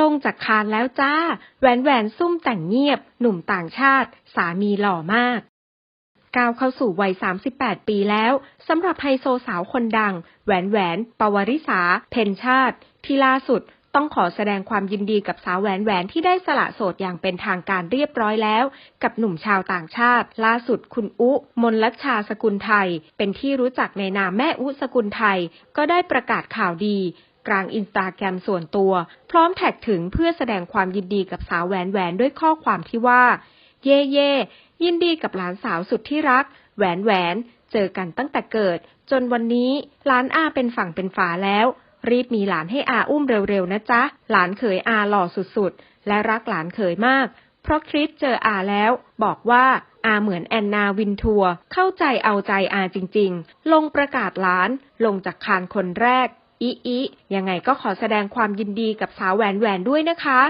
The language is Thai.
ลงจากคานแล้วจ้า แหวนแหวนซุ่มแต่งเงียบ หนุ่มต่างชาติ สามีหล่อมาก ก้าวเข้าสู่วัย 38 ปีแล้วสำหรับไฮโซสาวคนดัง แหวนแหวน ปวริษา เพนชาติ ที่ล่าสุดต้องขอแสดงความยินดีกับสาวแหวนแหวนที่ได้สละโสดอย่างเป็นทางการเรียบร้อยแล้ว กับหนุ่มชาวต่างชาติ ล่าสุดคุณอุ มนลัชชาสกุลไทย เป็นที่รู้จักในนามแม่อุสกุลไทย ก็ได้ประกาศข่าวดี กลางอินสตาแกรมส่วนตัว พร้อมแท็กถึงเพื่อแสดงความยินดีกับสาวแหวนแหวนด้วยข้อความที่ว่า เย่เย่ยินดีกับหลานสาวสุดที่รัก แหวนแหวน เจอกันตั้งแต่เกิด จนวันนี้หลานอาเป็นฝั่งเป็นฝาแล้ว รีบมีหลานให้อาอุ้มเร็วๆนะจ๊ะ หลานเขยอาหล่อสุดๆ และรักหลานเขยมาก เพราะคริสเจออาแล้ว บอกว่าอาเหมือนแอนนาวินทัว เข้าใจเอาใจอาจริงๆ ลงประกาศหลาน ลงจากคานคนแรก อิอิยังไงก็ขอแสดงความยินดีกับสาวแหวนแหวนด้วยนะคะ